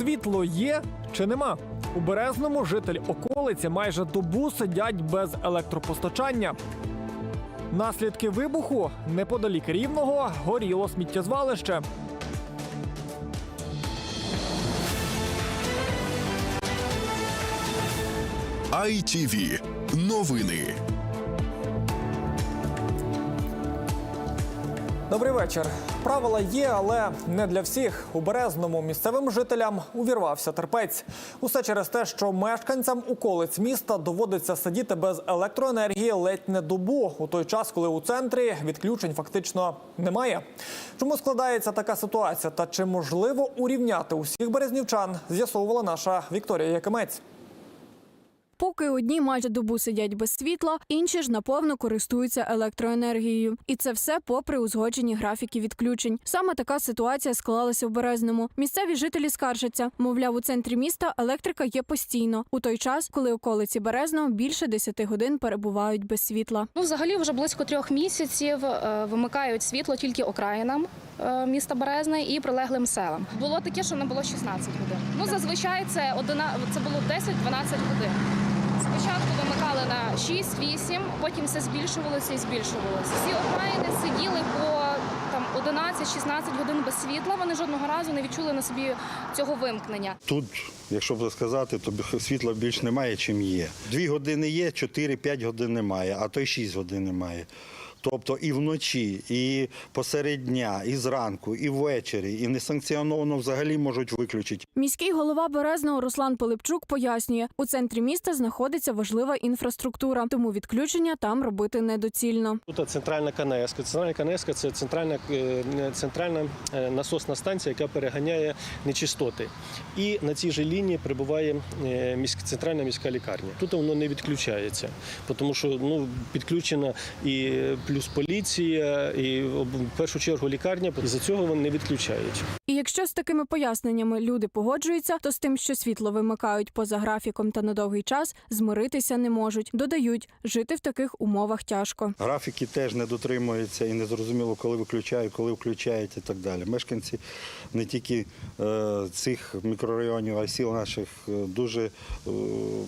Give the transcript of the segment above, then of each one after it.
Світло є чи нема? У Березному житель околиці майже добу сидять без електропостачання. Наслідки вибуху неподалік рівного горіло сміттєзвалище. ITV. Новини. Добрий вечір. Правила є, але не для всіх. У Березному місцевим жителям увірвався терпець. Усе через те, що мешканцям околиць міста доводиться сидіти без електроенергії ледь не добу, у той час, коли у центрі відключень фактично немає. Чому складається така ситуація та чи можливо урівняти усіх березнівчан, з'ясовувала наша Вікторія Якимець. Поки одні майже добу сидять без світла, інші ж наповно користуються електроенергією. І це все попри узгоджені графіки відключень. Саме така ситуація склалася в Березному. Місцеві жителі скаржаться, мовляв, у центрі міста електрика є постійно у той час, коли околиці Березного більше 10 годин перебувають без світла. Ну, взагалі, вже близько трьох місяців е, вимикають світло тільки окраїнам е, міста Березне і прилеглим селам. Було таке, що не було 16 годин. Ну зазвичай це одина це було 10-12 годин. Спочатку вимикали на 6-8, потім все збільшувалося і збільшувалося. Всі окраїни сиділи по там 11-16 годин без світла. Вони жодного разу не відчули на собі цього вимкнення. Тут, якщо б сказати, то світла більш немає, чим є. Дві години є, 4-5 годин немає, а то й 6 годин немає. Тобто і вночі, і посеред дня, і зранку, і ввечері, і несанкціоновано взагалі можуть виключити. Міський голова Березного Руслан Пилипчук пояснює, у центрі міста знаходиться важлива інфраструктура, тому відключення там робити недоцільно. Тут центральна КНС. Центральна КНС – це центральна, е, центральна е, насосна станція, яка переганяє нечистоти. І на цій же лінії перебуває е, центральна міська лікарня. Тут воно не відключається, тому що ну, підключена і плюс поліція, і в першу чергу лікарня, і за цього вони не відключають. І якщо з такими поясненнями люди погоджуються, то з тим, що світло вимикають поза графіком та на довгий час, змиритися не можуть. Додають, жити в таких умовах тяжко. Графіки теж не дотримуються і не зрозуміло, коли виключають, коли включають і так далі. Мешканці не тільки е, цих мікрорайонів, а й сіл наших е, дуже е,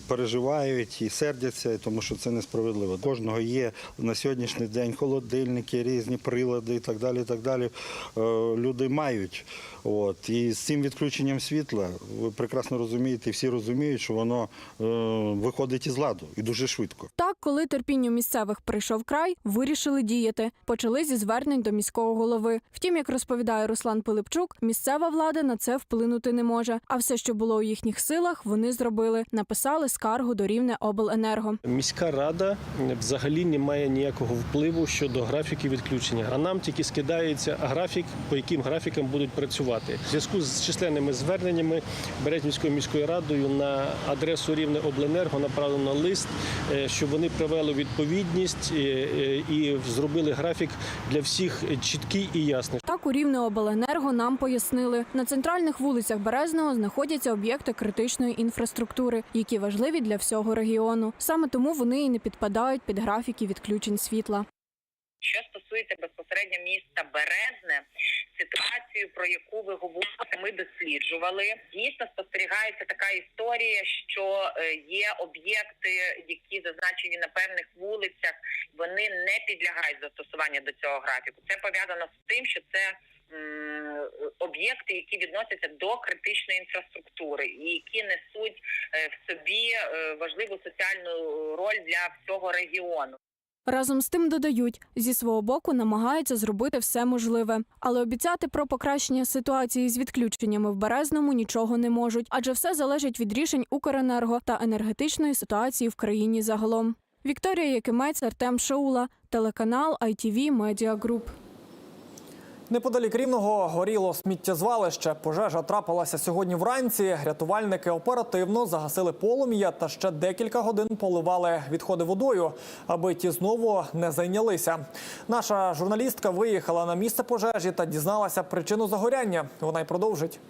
переживають і сердяться, тому що це несправедливо. Кожного є на сьогоднішній день холодильники, різні прилади і так далі. І так далі. Е, люди мають. От. І з цим відключенням світла, ви прекрасно розумієте, всі розуміють, що воно е, виходить із ладу і дуже швидко. Так, коли терпінню місцевих прийшов край, вирішили діяти. Почали зі звернень до міського голови. Втім, як розповідає Руслан Пилипчук, місцева влада на це вплинути не може. А все, що було у їхніх силах, вони зробили. Написали скаргу до рівне обленерго. Міська рада взагалі не має ніякого впливу щодо графіків відключення. А нам тільки скидається графік, по яким графікам будуть працювати. В зв'язку з численними зверненнями Березнівською міською радою на адресу рівне обленерго направлено лист, е, щоб вони привели відповідність е, е, і зробили графік для всіх чіткий і ясний. Так у рівне обленерго нам пояснили, на центральних вулицях Березного знаходяться об'єкти критичної інфраструктури, які важливі для всього регіону. Саме тому вони і не підпадають під графіки відключень світла. Що стосується безпосередньо міста Березне, ситуацію, про яку ви говорите, ми досліджували. Дійсно спостерігається така історія, що е, є об'єкти, які зазначені на певних вулицях, вони не підлягають застосуванню до цього графіку. Це пов'язано з тим, що це об'єкти, які відносяться до критичної інфраструктури, і які несуть е, в собі е, важливу соціальну роль для всього регіону. Разом з тим додають, зі свого боку намагаються зробити все можливе, але обіцяти про покращення ситуації з відключеннями в Березному нічого не можуть, адже все залежить від рішень Укренерго та енергетичної ситуації в країні загалом. Вікторія Якимець, Артем Шаула, телеканал ITV Media Group. Неподалік рівного горіло сміттєзвалище. Пожежа трапилася сьогодні вранці. Рятувальники оперативно загасили полум'я та ще декілька годин поливали відходи водою, аби ті знову не зайнялися. Наша журналістка виїхала на місце пожежі та дізналася причину загоряння. Вона й продовжить.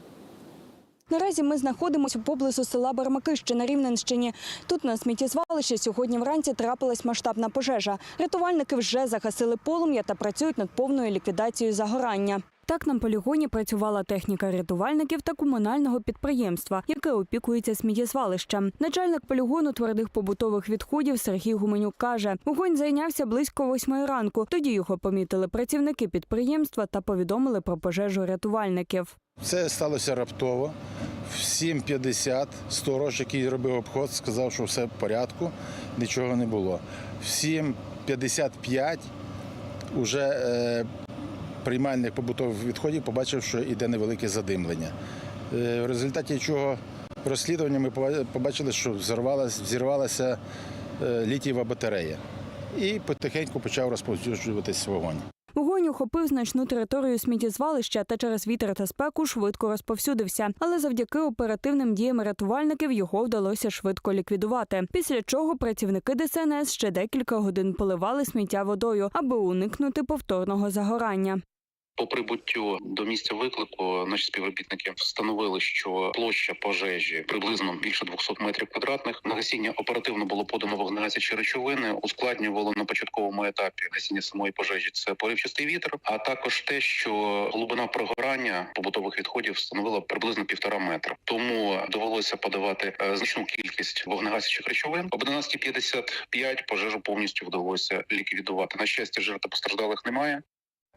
Наразі ми знаходимося поблизу села Бармакище на Рівненщині. Тут на сміттєзвалищі сьогодні вранці трапилась масштабна пожежа. Рятувальники вже загасили полум'я та працюють над повною ліквідацією загорання. Так на полігоні працювала техніка рятувальників та комунального підприємства, яке опікується сміттєзвалищем. Начальник полігону твердих побутових відходів Сергій Гуменюк каже, вогонь зайнявся близько восьмої ранку. Тоді його помітили працівники підприємства та повідомили про пожежу рятувальників. Це сталося раптово. В 7.50 сторож, який робив обход, сказав, що все в порядку, нічого не було. В 7.55 уже е, приймальник побутових відходів побачив, що йде невелике задимлення. Е, в результаті чого розслідування ми побачили, що взорвалась, взірвалася е, літієва батарея. І потихеньку почав розповсюджуватись вогонь. Вогонь охопив значну територію сміттєзвалища та через вітер та спеку швидко розповсюдився. Але завдяки оперативним діям рятувальників його вдалося швидко ліквідувати. Після чого працівники ДСНС ще декілька годин поливали сміття водою, аби уникнути повторного загорання. По прибуттю до місця виклику наші співробітники встановили, що площа пожежі приблизно більше 200 метрів квадратних. На гасіння оперативно було подано вогнегасячі речовини. Ускладнювало на початковому етапі гасіння самої пожежі. Це поривчастий вітер, а також те, що глибина прогорання побутових відходів становила приблизно півтора метра. Тому довелося подавати е, значну кількість вогнегасячих речовин. Об 11.55 пожежу повністю вдалося ліквідувати. На щастя, жертв постраждалих немає.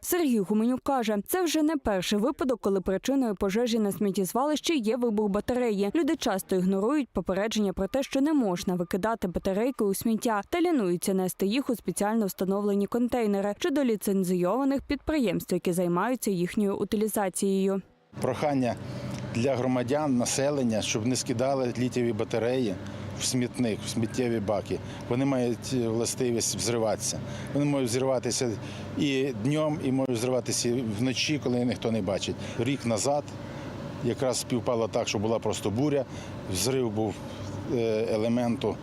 Сергій Гуменюк каже, це вже не перший випадок, коли причиною пожежі на сміттєзвалищі є вибух батареї. Люди часто ігнорують попередження про те, що не можна викидати батарейки у сміття та лінуються нести їх у спеціально встановлені контейнери чи до ліцензійованих підприємств, які займаються їхньою утилізацією. прохання для громадян, населення, щоб не скидали літієві батареї в смітник, в сміттєві баки. Вони мають е, властивість взриватися. Вони можуть взриватися і днем, і можуть взриватися вночі, коли ніхто не бачить. Рік назад якраз співпало так, що була просто буря, взрив був е, елементу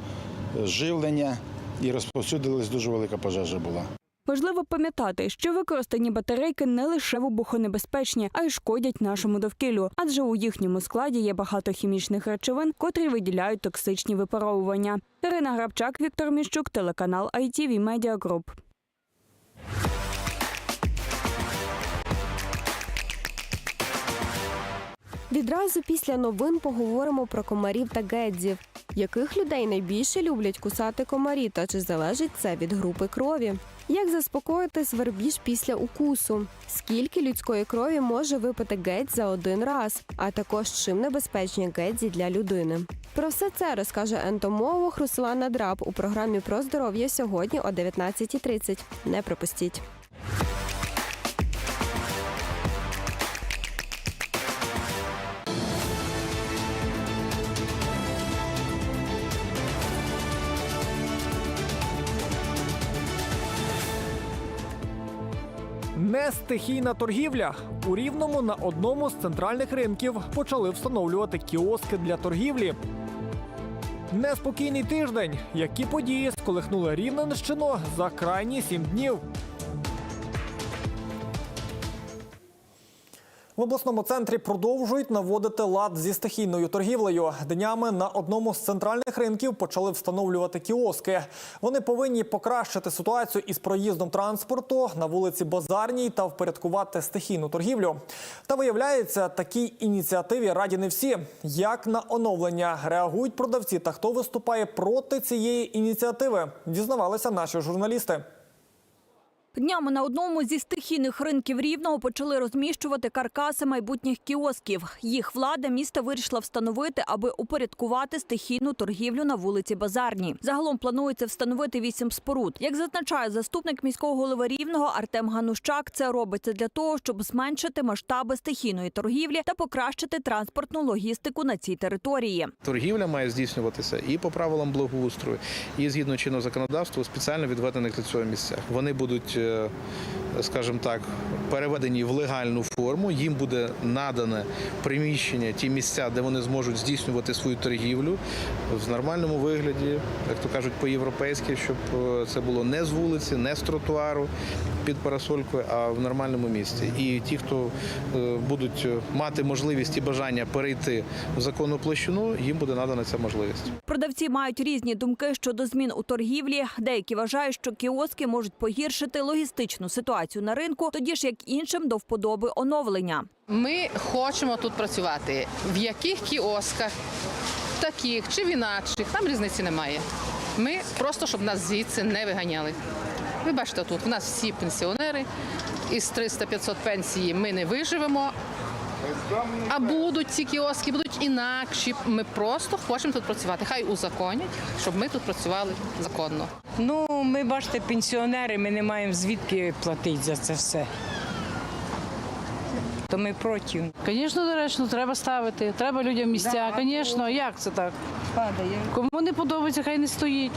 е, живлення і розповсюдилась дуже велика пожежа була. Важливо пам'ятати, що використані батарейки не лише вибухонебезпечні, а й шкодять нашому довкіллю, адже у їхньому складі є багато хімічних речовин, котрі виділяють токсичні випаровування. Ірина Грабчак, Віктор Міщук, телеканал ITV Media Group. Відразу після новин поговоримо про комарів та гедзів. Яких людей найбільше люблять кусати комарі та чи залежить це від групи крові? Як заспокоїти свербіж після укусу? Скільки людської крові може випити геть за один раз? А також чим небезпечні гедзі для людини? Про все це розкаже ентомолог Руслана Драб у програмі про здоров'я сьогодні о 19.30. Не пропустіть. Стихійна торгівля. У Рівному на одному з центральних ринків почали встановлювати кіоски для торгівлі. Неспокійний тиждень. Які події сколихнули Рівненщину за крайні сім днів. В обласному центрі продовжують наводити лад зі стихійною торгівлею. Днями на одному з центральних ринків почали встановлювати кіоски. Вони повинні покращити ситуацію із проїздом транспорту на вулиці Базарній та впорядкувати стихійну торгівлю. Та виявляється, такій ініціативі раді не всі. Як на оновлення реагують продавці та хто виступає проти цієї ініціативи, дізнавалися наші журналісти. Днями на одному зі стихійних ринків Рівного почали розміщувати каркаси майбутніх кіосків. Їх влада міста вирішила встановити, аби упорядкувати стихійну торгівлю на вулиці Базарній. Загалом планується встановити вісім споруд. Як зазначає заступник міського голови Рівного Артем Ганущак, це робиться для того, щоб зменшити масштаби стихійної торгівлі та покращити транспортну логістику на цій території. Торгівля має здійснюватися і по правилам благоустрою, і згідно чинного законодавства спеціально відведених для цього місцях. Вони будуть, есть скажімо так, переведені в легальну форму. Їм буде надане приміщення, ті місця, де вони зможуть здійснювати свою торгівлю в нормальному вигляді, як то кажуть, по-європейськи, щоб е, це було не з вулиці, не з тротуару під парасолькою, а в нормальному місці. І ті, хто е, будуть мати можливість і бажання перейти в законну площину, їм буде надана ця можливість. Продавці мають різні думки щодо змін у торгівлі. Деякі вважають, що кіоски можуть погіршити логістичну ситуацію ситуацію на ринку, тоді ж як іншим до вподоби оновлення. Ми хочемо тут працювати. В яких кіосках, таких чи в інакших, там різниці немає. Ми просто, щоб нас звідси не виганяли. Ви бачите, тут в нас всі пенсіонери, із 300-500 пенсії ми не виживемо. А будуть ці кіоски, будуть інакші. Ми просто хочемо тут працювати. Хай узаконять, щоб ми тут працювали законно. Ну, ми бачите, пенсіонери, ми не маємо звідки платити за це все. То ми проти. Звісно, доречно, треба ставити. Треба людям місця. Звісно, як це так? Падає. Кому не подобається, хай не стоїть.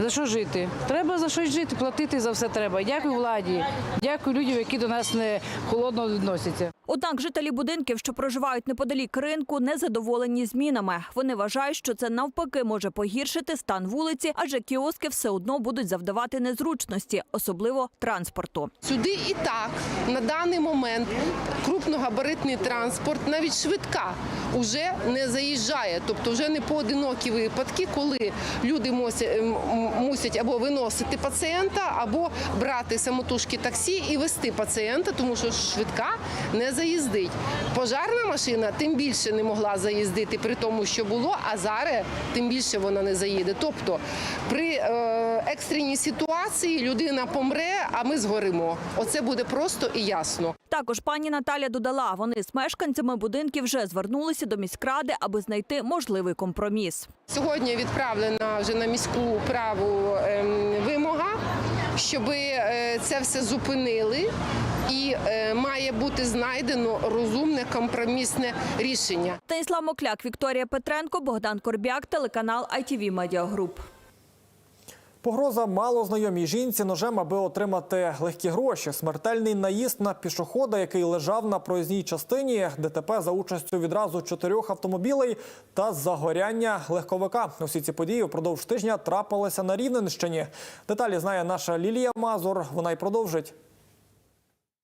За що жити? Треба за щось жити, платити за все треба. Дякую владі, дякую людям, які до нас не холодно відносяться. Однак жителі будинків, що проживають неподалік ринку, не задоволені змінами. Вони вважають, що це навпаки може погіршити стан вулиці, адже кіоски все одно будуть завдавати незручності, особливо транспорту. Сюди і так на даний момент крупногабаритний транспорт, навіть швидка, вже не заїжджає. Тобто вже не поодинокі випадки, коли люди мусять, або виносити пацієнта, або брати самотужки таксі і вести пацієнта, тому що швидка не заїздить. Пожарна машина тим більше не могла заїздити при тому, що було, а зараз тим більше вона не заїде. Тобто при е, екстреній ситуації людина помре, а ми згоримо. Оце буде просто і ясно. Також пані Наталя додала, вони з мешканцями будинків вже звернулися до міськради, аби знайти можливий компроміс. Сьогодні відправлена вже на міську праву ем, вимога, щоб це все зупинили. І е, має бути знайдено розумне компромісне рішення. Станіслав Мокляк, Вікторія Петренко, Богдан Корбяк, телеканал ITV Media Group. Погроза малознайомій жінці ножем, аби отримати легкі гроші. Смертельний наїзд на пішохода, який лежав на проїзній частині. ДТП за участю відразу чотирьох автомобілей та загоряння легковика. Усі ці події впродовж тижня трапилися на Рівненщині. Деталі знає наша Лілія Мазур. Вона й продовжить.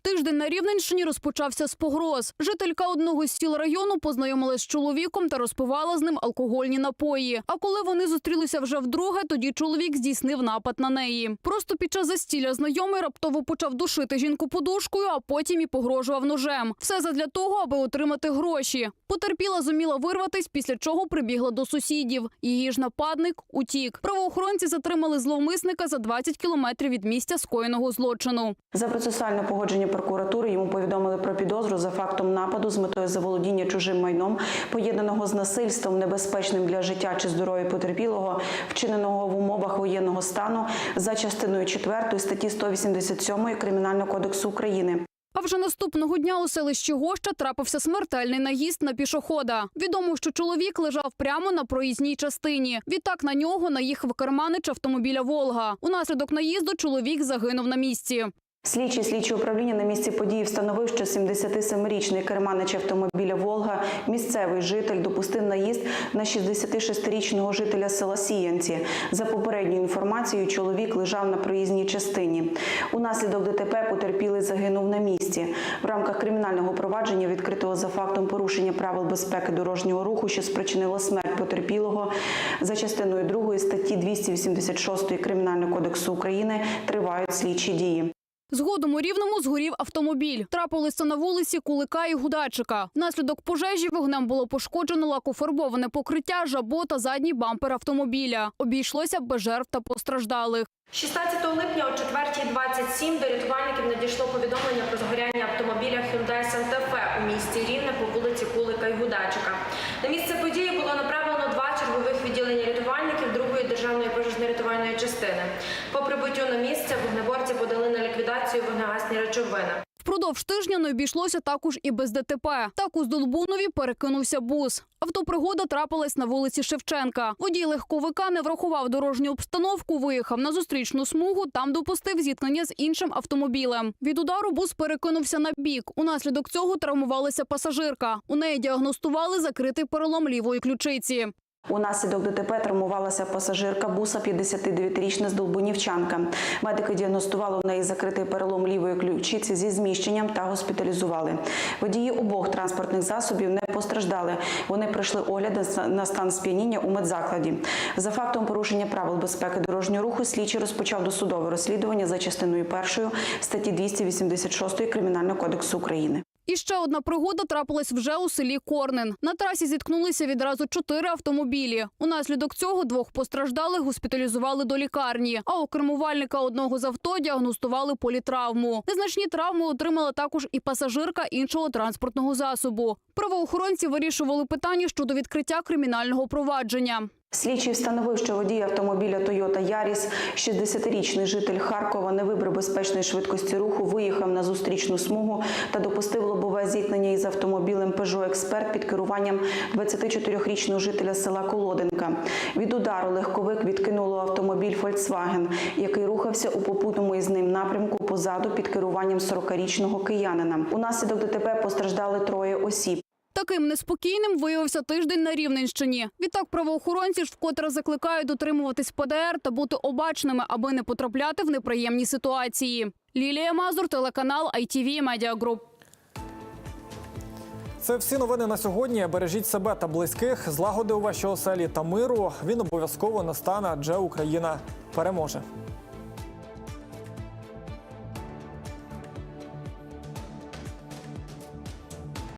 Тиждень на Рівненщині розпочався з погроз. Жителька одного з сіл району познайомилась з чоловіком та розпивала з ним алкогольні напої. А коли вони зустрілися вже вдруге, тоді чоловік здійснив напад на неї. Просто під час застілля знайомий раптово почав душити жінку подушкою, а потім і погрожував ножем. Все задля того, аби отримати гроші. Потерпіла зуміла вирватись, після чого прибігла до сусідів. Її ж нападник утік. Правоохоронці затримали зловмисника за 20 кілометрів від місця скоєного злочину. За процесуальне погодження прокуратури йому повідомили про підозру за фактом нападу з метою заволодіння чужим майном, поєднаного з насильством, небезпечним для життя чи здоров'я потерпілого, вчиненого в умовах воєнного стану за частиною 4 статті 187 Кримінального кодексу України. А вже наступного дня у селищі Гоща трапився смертельний наїзд на пішохода. Відомо, що чоловік лежав прямо на проїзній частині. Відтак на нього наїхав керманич автомобіля Волга. Унаслідок наїзду чоловік загинув на місці. Слідчий слідчий управління на місці події встановив, що 77-річний керманич автомобіля Волга, місцевий житель, допустив наїзд на 66-річного жителя села Сіянці. За попередньою інформацією, чоловік лежав на проїзній частині. Унаслідок ДТП потерпілий загинув на місці. В рамках кримінального провадження, відкритого за фактом порушення правил безпеки дорожнього руху, що спричинило смерть потерпілого, за частиною 2 статті 286 Кримінального кодексу України тривають слідчі дії. Згодом у Рівному згорів автомобіль. Трапилося на вулиці Кулика і Гудачика. Внаслідок пожежі вогнем було пошкоджено лакофарбоване покриття, жабо та задній бампер автомобіля. Обійшлося без жертв та постраждалих. 16 липня о 4.27 до рятувальників надійшло повідомлення про згоряння автомобіля Hyundai Santa Fe у місті Рівне по вулиці Кулика і Гудачика. На місце події було направлено два чергових відділення рятувальників другої державної пожежно-рятувальної частини. Прибуттю на місце вогнеборці подали на ліквідацію вогнегасні речовини. Впродовж тижня не обійшлося також і без ДТП. Так у Здолбунові перекинувся бус. Автопригода трапилась на вулиці Шевченка. Водій легковика не врахував дорожню обстановку, виїхав на зустрічну смугу, там допустив зіткнення з іншим автомобілем. Від удару бус перекинувся на бік. Унаслідок цього травмувалася пасажирка. У неї діагностували закритий перелом лівої ключиці. Унаслідок ДТП травмувалася пасажирка буса 59-річна здолбунівчанка. Медики діагностували у неї закритий перелом лівої ключиці зі зміщенням та госпіталізували. Водії обох транспортних засобів не постраждали. Вони пройшли огляд на стан сп'яніння у медзакладі. За фактом порушення правил безпеки дорожнього руху слідчий розпочав досудове розслідування за частиною першою статті 286 Кримінального кодексу України. І ще одна пригода трапилась вже у селі Корнен. На трасі зіткнулися відразу чотири автомобілі. Унаслідок цього двох постраждалих госпіталізували до лікарні. А у кермувальника одного з авто діагностували політравму. Незначні травми отримала також і пасажирка іншого транспортного засобу. Правоохоронці вирішували питання щодо відкриття кримінального провадження. Слідчий встановив, що водій автомобіля Toyota Yaris, 60-річний житель Харкова, не вибрав безпечної швидкості руху, виїхав на зустрічну смугу та допустив лобове зіткнення із автомобілем Peugeot Expert під керуванням 24-річного жителя села Колоденка. Від удару легковик відкинуло автомобіль Volkswagen, який рухався у попутному із ним напрямку позаду під керуванням 40-річного киянина. Унаслідок ДТП постраждали троє осіб. Таким неспокійним виявився тиждень на Рівненщині. Відтак правоохоронці ж вкотре закликають дотримуватись ПДР та бути обачними, аби не потрапляти в неприємні ситуації. Лілія Мазур, телеканал ITV Media Group. Це всі новини на сьогодні. Бережіть себе та близьких, злагоди у вашій оселі та миру. Він обов'язково настане, адже Україна переможе.